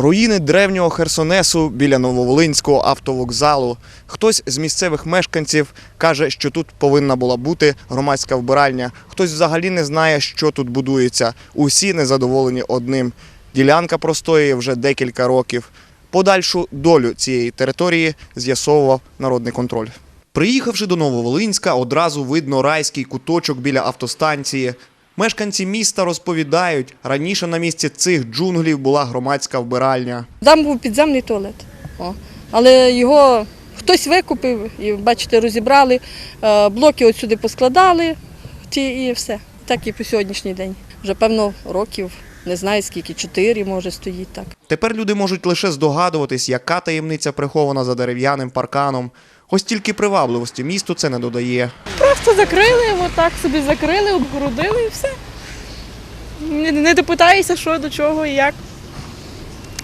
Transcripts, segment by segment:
Руїни древнього Херсонесу біля Нововолинського автовокзалу. Хтось з місцевих мешканців каже, що тут повинна була бути громадська вбиральня. Хтось взагалі не знає, що тут будується. Усі незадоволені одним. Ділянка простоює вже декілька років. Подальшу долю цієї території з'ясовував народний контроль. Приїхавши до Нововолинська, одразу видно райський куточок біля автостанції. Мешканці міста розповідають, раніше на місці цих джунглів була громадська вбиральня. Там був підземний туалет. О. Але його хтось викупив і, бачите, розібрали, е, блоки от сюди поскладали ті і все. Так і по сьогоднішній день. Вже певно років, не знаю скільки, чотири може стоїть так. Тепер люди можуть лише здогадуватись, яка таємниця прихована за дерев'яним парканом. Ось тільки привабливості місту це не додає. Просто закрили, отак собі закрили, обгородили і все. Не, не допитаєшся, що до чого і як.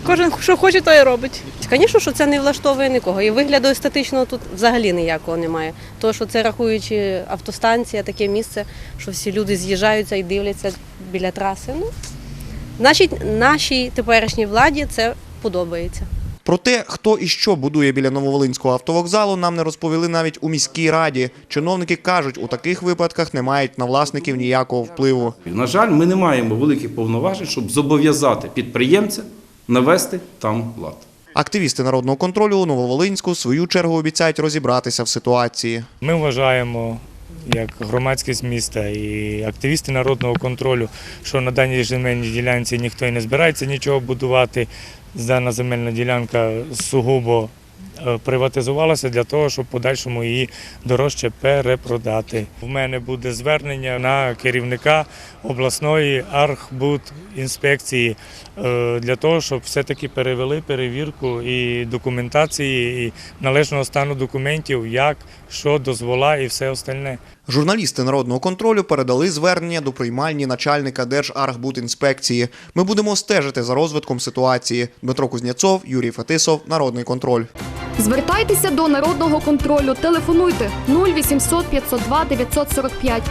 Кожен що хоче, то і робить. Звісно, що це не влаштовує нікого. І вигляду естетичного тут взагалі ніякого немає. То, що це рахуючи автостанція, таке місце, що всі люди з'їжджаються і дивляться біля траси. Ну, нашій, нашій теперішній владі це подобається. Про те, хто і що будує біля Нововолинського автовокзалу, нам не розповіли навіть у міській раді. Чиновники кажуть, у таких випадках не мають на власників ніякого впливу. На жаль, ми не маємо великих повноважень, щоб зобов'язати підприємця навести там лад. Активісти народного контролю у Нововолинську в свою чергу обіцяють розібратися в ситуації. Ми вважаємо, як громадськість міста і активісти народного контролю, що на даній земельній ділянці ніхто і не збирається нічого будувати. Дана земельна ділянка сугубо приватизувалася для того, щоб подальшому її дорожче перепродати. У мене буде звернення на керівника обласної архбудінспекції е, для того, щоб все-таки перевели перевірку і документації, і належного стану документів, як, що, дозвола і все остальне. Журналісти народного контролю передали звернення до приймальні начальника Держархбудінспекції. Ми будемо стежити за розвитком ситуації. Дмитро Кузняцов, Юрій Фетисов, Народний контроль. Звертайтеся до народного контролю. Телефонуйте 0800 502 945